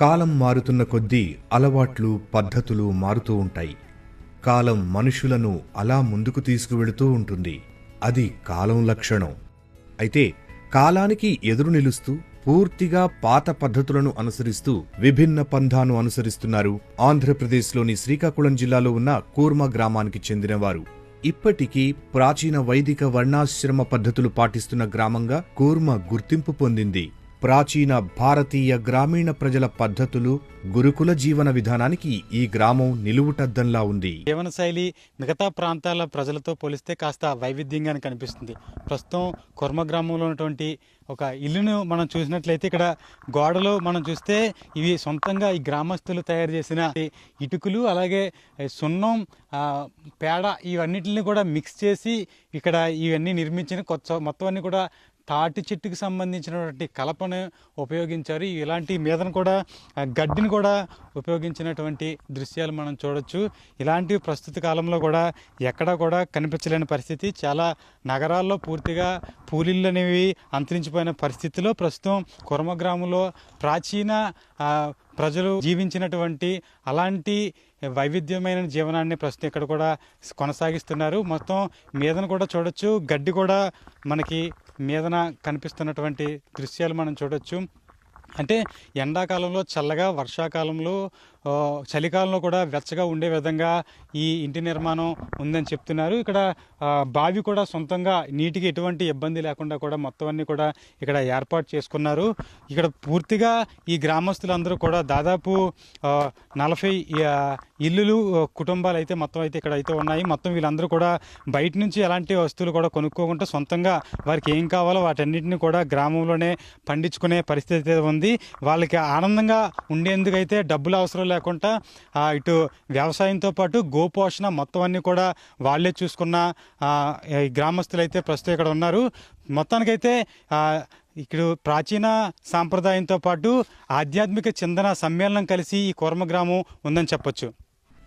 కాలం మారుతున్న కొద్దీ అలవాట్లు పద్ధతులు మారుతూ ఉంటాయి. కాలం మనుషులను అలా ముందుకు తీసుకువెళుతూ ఉంటుంది. అది కాలం లక్షణం. అయితే కాలానికి ఎదురు నిలుస్తూ పూర్తిగా పాత పద్ధతులను అనుసరిస్తూ విభిన్న పంధాను అనుసరిస్తున్నారు ఆంధ్రప్రదేశ్లోని శ్రీకాకుళం జిల్లాలో ఉన్న కూర్మ గ్రామానికి చెందినవారు. ఇప్పటికీ ప్రాచీన వైదిక వర్ణాశ్రమ పద్ధతులు పాటిస్తున్న గ్రామంగా కూర్మ గుర్తింపు పొందింది. ప్రాచీన భారతీయ గ్రామీణ ప్రజల పద్ధతులు గురుకుల జీవన విధానానికి ఈ గ్రామం నిలువుటద్దంలా ఉంది. జీవనశైలి మిగతా ప్రాంతాల ప్రజలతో పోలిస్తే కాస్త వైవిధ్యంగానే కనిపిస్తుంది. ప్రస్తుతం కుర్మ గ్రామంలో ఉన్నటువంటి ఒక ఇల్లును మనం చూసినట్లయితే ఇక్కడ గోడలు మనం చూస్తే ఇవి సొంతంగా ఈ గ్రామస్తులు తయారు చేసిన ఇటుకలు అలాగే సున్నం పేడ ఇవన్నిటిని కూడా మిక్స్ చేసి ఇక్కడ ఇవన్నీ నిర్మించిన కొత్త మొత్తం అన్ని కూడా తాటి చెట్టుకు సంబంధించినటువంటి కలపను ఉపయోగించారు. ఇలాంటి మీదను కూడా గడ్డిని కూడా ఉపయోగించినటువంటి దృశ్యాలు మనం చూడొచ్చు. ఇలాంటివి ప్రస్తుత కాలంలో కూడా ఎక్కడా కూడా కనిపించలేని పరిస్థితి. చాలా నగరాల్లో పూర్తిగా పూలిళ్ళు అనేవి అంతరించిపోయిన పరిస్థితిలో ప్రస్తుతం కుర్మ గ్రామంలో ప్రాచీన ప్రజలు జీవించినటువంటి అలాంటి వైవిధ్యమైన జీవనాన్ని ప్రస్తుతం ఇక్కడ కూడా కొనసాగిస్తున్నారు. మొత్తం మీదన కూడా చూడొచ్చు. గడ్డి కూడా మనకి మీదన కనిపిస్తున్నటువంటి దృశ్యాలు మనం చూడొచ్చు. అంటే ఎండాకాలంలో చల్లగా వర్షాకాలంలో చలికాలంలో కూడా వెచ్చగా ఉండే విధంగా ఈ ఇంటి నిర్మాణం ఉందని చెప్తున్నారు. ఇక్కడ బావి కూడా సొంతంగా నీటికి ఎటువంటి ఇబ్బంది లేకుండా కూడా మొత్తం అన్ని కూడా ఇక్కడ ఏర్పాటు చేసుకున్నారు. ఇక్కడ పూర్తిగా ఈ గ్రామస్తులందరూ కూడా దాదాపు నలభై ఇల్లులు కుటుంబాలు అయితే మొత్తం అయితే ఇక్కడ అయితే ఉన్నాయి. మొత్తం వీళ్ళందరూ కూడా బయట నుంచి ఎలాంటి వస్తువులు కూడా కొనుక్కోకుండా సొంతంగా వారికి ఏం కావాలో వాటన్నిటిని కూడా గ్రామంలోనే పండించుకునే పరిస్థితి అయితే ఉంది. వాళ్ళకి ఆనందంగా ఉండేందుకు అయితే డబ్బులు అవసరం లేకుండా ఇటు వ్యవసాయంతో పాటు గోపోషణ మొత్తం అన్ని కూడా వాళ్ళే చూసుకున్న ఈ గ్రామస్తులు అయితే ప్రస్తుతం ఇక్కడ ఉన్నారు. మొత్తానికైతే ఇక్కడ ప్రాచీన సాంప్రదాయంతో పాటు ఆధ్యాత్మిక చిందన సమ్మేళనం కలిసి ఈ కూర్మ గ్రామం ఉందని చెప్పొచ్చు.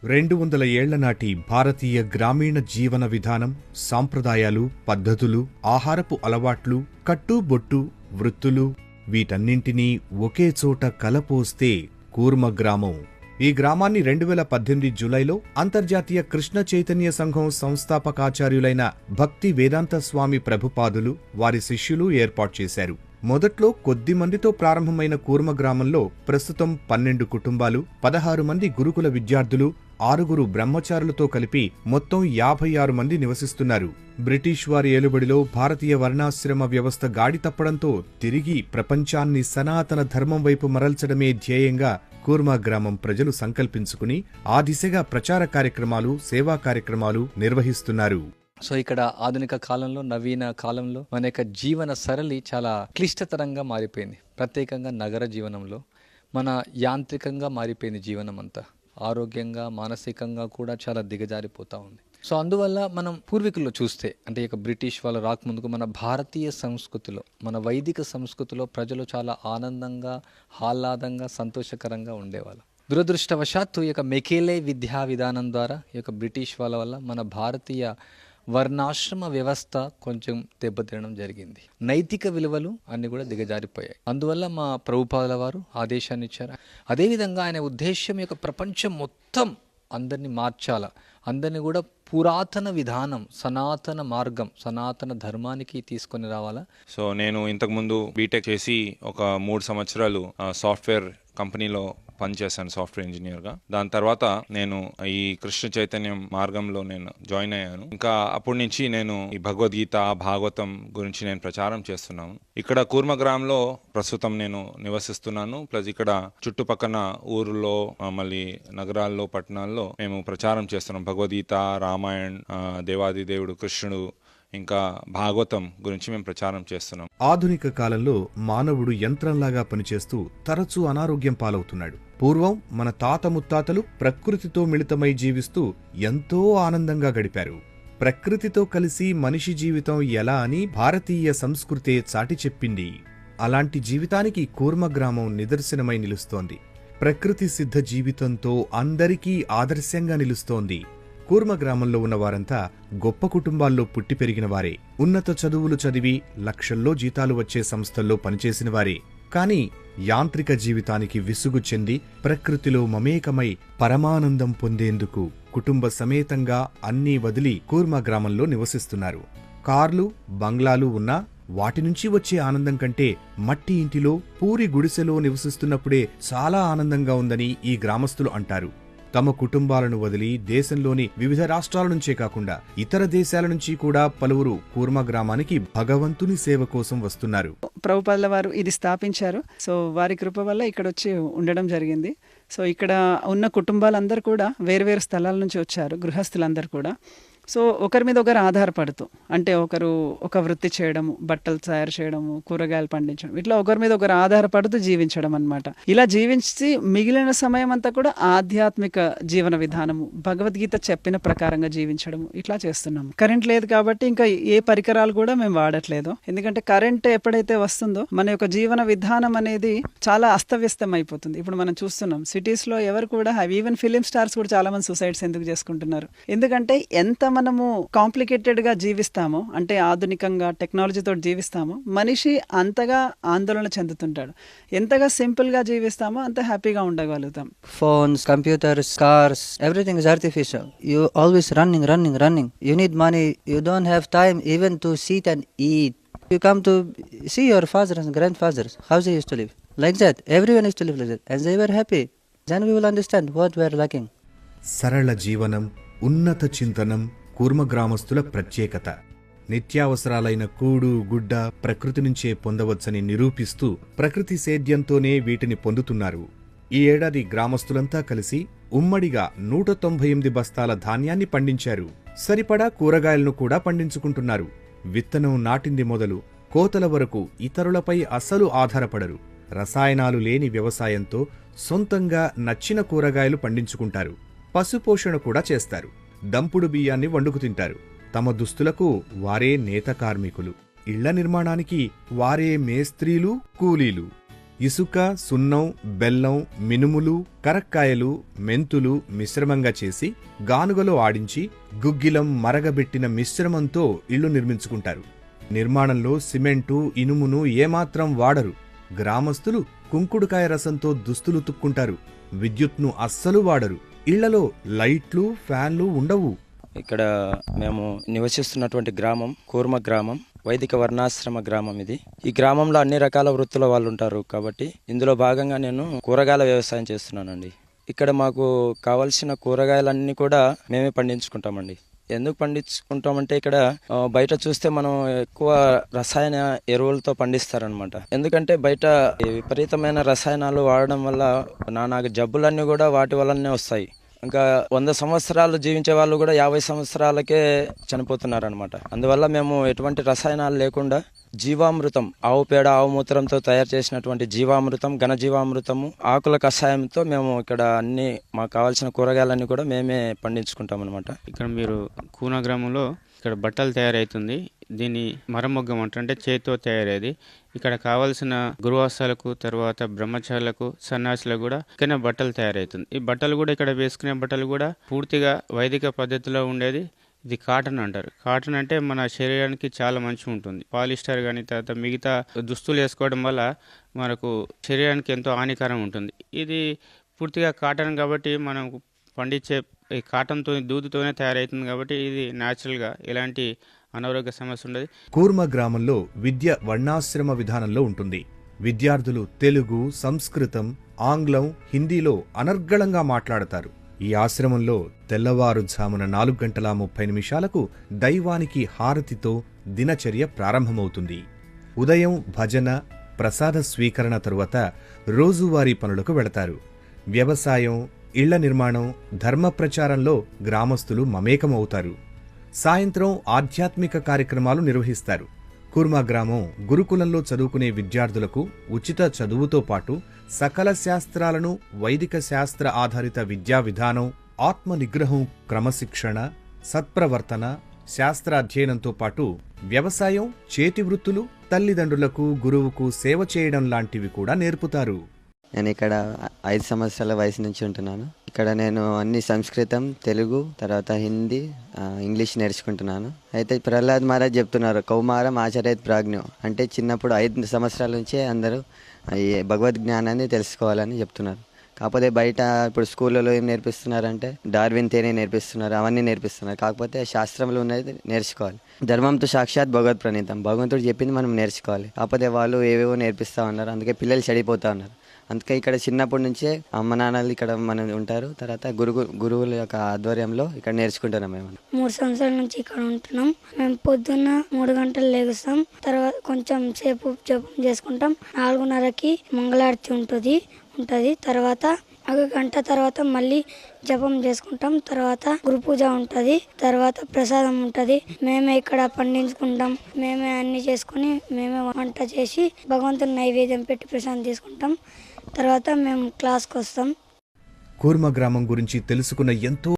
రెండు వందల ఏళ్ళ నాటి భారతీయ గ్రామీణ జీవన విధానం సాంప్రదాయాలు పద్ధతులు ఆహారపు అలవాట్లు కట్టుబొట్టు వృత్తులు వీటన్నింటినీ ఒకే చోట కలపోస్తే కూర్మ గ్రామం ఈ గ్రామాన్ని రెండు వేల పద్దెనిమిది జూలైలో అంతర్జాతీయ కృష్ణ చైతన్య సంఘం సంస్థాపకాచార్యులైన భక్తి వేదాంత స్వామి ప్రభుపాదులు వారి శిష్యులు ఏర్పాటు చేశారు. మొదట్లో కొద్ది మందితో ప్రారంభమైన కూర్మ గ్రామంలో ప్రస్తుతం పన్నెండు కుటుంబాలు పదహారు మంది గురుకుల విద్యార్థులు ఆరుగురు బ్రహ్మచారులతో కలిపి మొత్తం యాభై ఆరు మంది నివసిస్తున్నారు. బ్రిటిష్ వారి ఏలుబడిలో భారతీయ వర్ణాశ్రమ వ్యవస్థ గాడి తప్పడంతో తిరిగి ప్రపంచాన్ని సనాతన ధర్మం వైపు మరల్చడమే ధ్యేయంగా కూర్మా గ్రామం ప్రజలు సంకల్పించుకుని ఆ దిశగా ప్రచార కార్యక్రమాలు సేవా కార్యక్రమాలు నిర్వహిస్తున్నారు. సో ఇక్కడ ఆధునిక కాలంలో నవీన కాలంలో మన యొక్క జీవన సరళి చాలా క్లిష్టతరంగా మారిపోయింది. ప్రత్యేకంగా నగర జీవనంలో మన యాంత్రికంగా మారిపోయింది జీవనం అంతా ఆరోగ్యంగా మానసికంగా కూడా చాలా దిగజారిపోతూ ఉంది. సో అందువల్ల మనం పూర్వీకుల్లో చూస్తే అంటే ఇక బ్రిటిష్ వాళ్ళు రాకముందుకు మన భారతీయ సంస్కృతిలో మన వైదిక సంస్కృతిలో ప్రజలు చాలా ఆనందంగా ఆహ్లాదంగా సంతోషకరంగా ఉండేవాళ్ళు. దురదృష్టవశాత్తు ఈ యొక్క మెకేలే విద్యా విధానం ద్వారా ఈ యొక్క బ్రిటిష్ వాళ్ళ వల్ల మన భారతీయ వర్ణాశ్రమ వ్యవస్థ కొంచెం దెబ్బతినడం జరిగింది. నైతిక విలువలు అన్ని కూడా దిగజారిపోయాయి. అందువల్ల మా ప్రభుపాదుల వారు ఆదేశాన్ని ఇచ్చారు. అదేవిధంగా ఆయన ఉద్దేశం యొక్క ప్రపంచం మొత్తం అందరినీ మార్చాల. అందరినీ కూడా పురాతన విధానం సనాతన మార్గం సనాతన ధర్మానికి తీసుకొని రావాలా? సో నేను ఇంతకుముందు బీటెక్ చేసి ఒక మూడు సంవత్సరాలు సాఫ్ట్వేర్ కంపెనీలో పనిచేశాను సాఫ్ట్వేర్ ఇంజనీర్గా. దాని తర్వాత నేను ఈ కృష్ణ చైతన్యం మార్గంలో నేను జాయిన్ అయ్యాను. ఇంకా అప్పటి నుంచి నేను ఈ భగవద్గీత భాగవతం గురించి నేను ప్రచారం చేస్తున్నాను. ఇక్కడ కూర్మ గ్రామంలో ప్రస్తుతం నేను నివసిస్తున్నాను. ప్లస్ ఇక్కడ చుట్టుపక్కన ఊరులో మళ్ళీ నగరాల్లో పట్టణాల్లో మేము ప్రచారం చేస్తున్నాం. భగవద్గీత రామాయణ్ దేవాది దేవుడు కృష్ణుడు ఇంకా భాగవతం గురించి మేము ప్రచారం చేస్తున్నాం. ఆధునిక కాలంలో మానవుడు యంత్రంలాగా పనిచేస్తూ తరచూ అనారోగ్యం పాలవుతున్నాడు. పూర్వం మన తాత ముత్తాతలు ప్రకృతితో మిళితమై జీవిస్తూ ఎంతో ఆనందంగా గడిపారు. ప్రకృతితో కలిసి మనిషి జీవితం ఎలా అని భారతీయ సంస్కృతే చాటి చెప్పింది. అలాంటి జీవితానికి కూర్మ గ్రామం నిదర్శనమై నిలుస్తోంది. ప్రకృతి సిద్ధ జీవితంతో అందరికీ ఆదర్శంగా నిలుస్తోంది. కూర్మ గ్రామంలో ఉన్న వారంతా గొప్ప కుటుంబాల్లో పుట్టి పెరిగిన వారే. ఉన్నత చదువులు చదివి లక్షల్లో జీతాలు వచ్చే సంస్థల్లో పనిచేసిన వారే. కానీ యాంత్రిక జీవితానికి విసుగు చెంది ప్రకృతిలో మమేకమై పరమానందం పొందేందుకు కుటుంబ సమేతంగా అన్నీ వదిలి కూర్మ గ్రామంలో నివసిస్తున్నారు. కార్లు బంగ్లాలు ఉన్నా వాటి నుంచి వచ్చే ఆనందం కంటే మట్టి ఇంటిలో పూరి గుడిసెలో నివసిస్తున్నప్పుడే చాలా ఆనందంగా ఉందని ఈ గ్రామస్తులు అంటారు. తమ కుటుంబాలను వదిలి దేశంలోని వివిధ రాష్ట్రాల నుంచే కాకుండా ఇతర దేశాల నుంచి కూడా పలువురు కూర్మ గ్రామానికి భగవంతుని సేవ కోసం వస్తున్నారు. ప్రభుపాదుల వారు ఇది స్థాపించారు. సో వారి కృప వల్ల ఇక్కడ వచ్చి ఉండడం జరిగింది. సో ఇక్కడ ఉన్న కుటుంబాలందరూ కూడా వేరు వేరు స్థలాల నుంచి వచ్చారు. గృహస్థులందరూ కూడా. సో ఒకరి మీద ఒకరు ఆధారపడుతూ అంటే ఒకరు ఒక వృత్తి చేయడము బట్టలు తయారు చేయడము కూరగాయలు పండించడం ఇట్లా ఒకరి మీద ఒకరు ఆధారపడుతూ జీవించడం అనమాట ఇలా జీవించి మిగిలిన సమయం అంతా కూడా ఆధ్యాత్మిక జీవన విధానము భగవద్గీత చెప్పిన ప్రకారంగా జీవించడము ఇట్లా చేస్తున్నాము కరెంట్ లేదు కాబట్టి ఇంకా ఏ పరికరాలు కూడా మేము వాడట్లేదు. ఎందుకంటే కరెంట్ ఎప్పుడైతే వస్తుందో మన యొక్క జీవన విధానం అనేది చాలా అస్తవ్యస్తం అయిపోతుంది ఇప్పుడు మనం చూస్తున్నాం సిటీస్లో ఎవరు కూడా ఈవెన్ ఫిలిం స్టార్స్ కూడా చాలా మంది సూసైడ్స్ ఎందుకు చేసుకుంటున్నారు? ఎందుకంటే ఎంత మనము కాంప్లికేటెడ్గా జీవిస్తామో అంటే ఆధునికంగా టెక్నాలజీతో జీవిస్తాము మనిషి అంతగా ఆందోళన చెందుతుంటాడు. ఎంతగా సింపుల్గా జీవిస్తామో అంత హ్యాపీగా ఉండగలుగుతాం. Phones computers cars everything is artificial you always running running running you need money you don't have time even to sit and eat you come to see your father and grandfather's house is to live like that everyone is to live like that and they were happy then we will understand what we lacking సరళ జీవనం ఉన్నత చింతనం కూర్మ గ్రామస్తుల ప్రత్యేకత. నిత్యావసరాలైన కూడు గుడ్డ ప్రకృతి నుంచే పొందవచ్చని నిరూపిస్తూ ప్రకృతి సేద్యంతోనే వీటిని పొందుతున్నారు. ఈ ఏడాది గ్రామస్తులంతా కలిసి ఉమ్మడిగా నూట తొంభై ఎనిమిది బస్తాల ధాన్యాన్ని పండించారు. సరిపడా కూరగాయలను కూడా పండించుకుంటున్నారు. విత్తనం నాటింది మొదలు కోతల వరకు ఇతరులపై అసలు ఆధారపడరు. రసాయనాలు లేని వ్యవసాయంతో సొంతంగా నచ్చిన కూరగాయలు పండించుకుంటారు. పశుపోషణ కూడా చేస్తారు. దంపుడు బియ్యాన్ని వండుకు తింటారు. తమ దుస్తులకు వారే నేత కార్మికులు. ఇళ్ళ నిర్మాణానికి వారే మేస్త్రీలు కూలీలు. ఇసుక సున్నం బెల్లం మినుములు కరక్కాయలు మెంతులు మిశ్రమంగా చేసి గానుగలో ఆడించి గుగ్గిలం మరగబెట్టిన మిశ్రమంతో ఇళ్ళు నిర్మించుకుంటారు. నిర్మాణంలో సిమెంటు ఇనుమును ఏమాత్రం వాడరు. గ్రామస్తులు కుంకుడుకాయ రసంతో దుస్తులు తుక్కుంటారు. విద్యుత్ను అస్సలు వాడరు. ఇళ్ళలో లైట్లు ఫ్యాన్లు ఉండవు. ఇక్కడ మేము నివసిస్తున్నటువంటి గ్రామం కూర్మ గ్రామం వైదిక వర్ణాశ్రమ గ్రామం ఇది. ఈ గ్రామంలో అన్ని రకాల వృత్తుల వాళ్ళు ఉంటారు కాబట్టి ఇందులో భాగంగా నేను కూరగాయల వ్యవసాయం చేస్తున్నానండి. ఇక్కడ మాకు కావలసిన కూరగాయలన్నీ కూడా మేమే పండించుకుంటామండి. ఎందుకు పండించుకుంటామంటే ఇక్కడ బయట చూస్తే మనం ఎక్కువ రసాయన ఎరువులతో పండిస్తారనమాట ఎందుకంటే బయట విపరీతమైన రసాయనాలు వాడడం వల్ల నానా జబ్బులన్నీ కూడా వాటి వల్లనే వస్తాయి. ఇంకా వంద సంవత్సరాలు జీవించే వాళ్ళు కూడా యాభై సంవత్సరాలకే చనిపోతున్నారు అనమాట అందువల్ల మేము ఎటువంటి రసాయనాలు లేకుండా జీవామృతం ఆవు పేడ ఆవు మూత్రంతో తయారు చేసినటువంటి జీవామృతం ఘనజీవామృతము ఆకుల కషాయంతో మేము ఇక్కడ అన్ని మాకు కావాల్సిన కూరగాయలన్నీ కూడా మేమే పండించుకుంటాం అనమాట ఇక్కడ మీరు కూన గ్రామంలో ఇక్కడ బట్టలు తయారవుతుంది దీన్ని మరమొగ్గం అంటే చేతితో తయారయ్యేది ఇక్కడ కావాల్సిన గృహస్థులకు తర్వాత బ్రహ్మచారులకు సన్యాసులకు కూడా ఇక్కడ బట్టలు తయారవుతుంది ఈ బట్టలు కూడా ఇక్కడ వేసుకునే బట్టలు కూడా పూర్తిగా వైదిక పద్ధతిలో ఉండేది. ఇది కాటన్ అంటారు. కాటన్ అంటే మన శరీరానికి చాలా మంచిగా ఉంటుంది. పాలిస్టర్ కానీ తర్వాత మిగతా దుస్తులు వేసుకోవడం వల్ల మనకు శరీరానికి ఎంతో హానికరం ఉంటుంది. ఇది పూర్తిగా కాటన్ కాబట్టి మనం పండించే ఈ కాటన్తో దూదుతోనే తయారవుతుంది కాబట్టి ఇది న్యాచురల్గా ఎలాంటి అనారోగ్య సమస్య ఉండదు. కూర్మ గ్రామంలో విద్య వర్ణాశ్రమ విధానంలో ఉంటుంది. విద్యార్థులు తెలుగు సంస్కృతం ఆంగ్లం హిందీలో అనర్గళంగా మాట్లాడతారు. ఈ ఆశ్రమంలో తెల్లవారుజామున నాలుగు గంటల ముప్పై నిమిషాలకు దైవానికి హారతితో దినచర్య ప్రారంభమవుతుంది. ఉదయం భజన ప్రసాద స్వీకరణ తరువాత రోజువారీ పనులకు వెళతారు. వ్యవసాయం ఇళ్ళ నిర్మాణం ధర్మ ప్రచారంలో గ్రామస్తులు మమేకమవుతారు. సాయంత్రం ఆధ్యాత్మిక కార్యక్రమాలు నిర్వహిస్తారు. కుర్మా గ్రామం గురుకులంలో చదువుకునే విద్యార్థులకు ఉచిత చదువుతో పాటు సకల శాస్త్రాలను వైదిక శాస్త్ర ఆధారిత విద్యా విధానం ఆత్మ నిగ్రహం క్రమశిక్షణ సత్ప్రవర్తన శాస్త్ర అధ్యయనంతో పాటు వ్యవసాయం చేతి వృత్తులు తల్లిదండ్రులకు గురువుకు సేవ చేయడం లాంటివి కూడా నేర్పుతారు. నేను ఇక్కడ ఐదు సంవత్సరాల వయసు నుంచి ఉంటున్నాను. ఇక్కడ నేను అన్ని సంస్కృతం తెలుగు తర్వాత హిందీ ఇంగ్లీష్ నేర్చుకుంటున్నాను. అయితే ప్రహ్లాద్ మహారాజ్ చెప్తున్నారు కౌమారం ఆచరేత్ ప్రాజ్ఞం. అంటే చిన్నప్పుడు ఐదు సంవత్సరాల నుంచే అందరూ ఈ భగవద్ జ్ఞానాన్ని తెలుసుకోవాలని చెప్తున్నారు. కాకపోతే బయట ఇప్పుడు స్కూళ్ళలో ఏం నేర్పిస్తున్నారంటే డార్విన్ తేనే నేర్పిస్తున్నారు అవన్నీ నేర్పిస్తున్నారు. కాకపోతే శాస్త్రంలో ఉన్నది నేర్చుకోవాలి. ధర్మంతో సాక్షాత్ భగవత్ ప్రణీతం. భగవంతుడు చెప్పింది మనం నేర్చుకోవాలి. కాకపోతే వాళ్ళు ఏవేవో నేర్పిస్తూ ఉన్నారు అందుకే పిల్లలు చెడిపోతూ ఉన్నారు. అందుకే ఇక్కడ చిన్నప్పటి నుంచే అమ్మ నాన్నలు ఇక్కడ మనం ఉంటారు. తర్వాత గురువు గురువుల యొక్క ఆధ్వర్యంలో ఇక్కడ నేర్చుకుంటున్నాం మేము. మూడు సంవత్సరాల నుంచి ఇక్కడ ఉంటున్నాం. మేము పొద్దున్న మూడు గంటలు లేగుస్తాం. తర్వాత కొంచెం సేపు జపం చేసుకుంటాం. నాలుగున్నరకి మంగళారతి ఉంటుంది ఉంటుంది. తర్వాత ఒక గంట తర్వాత మళ్ళీ జపం చేసుకుంటాం. తర్వాత గురు పూజ ఉంటుంది తర్వాత ప్రసాదం ఉంటుంది. మేమే ఇక్కడ పండించుకుంటాం. మేమే అన్ని చేసుకుని మేమే వంట చేసి భగవంతుని నైవేద్యం పెట్టి ప్రసాదం తీసుకుంటాం. తర్వాత మేము క్లాస్కి వస్తాం. కూర్మ గ్రామం గురించి తెలుసుకున్న ఎంతో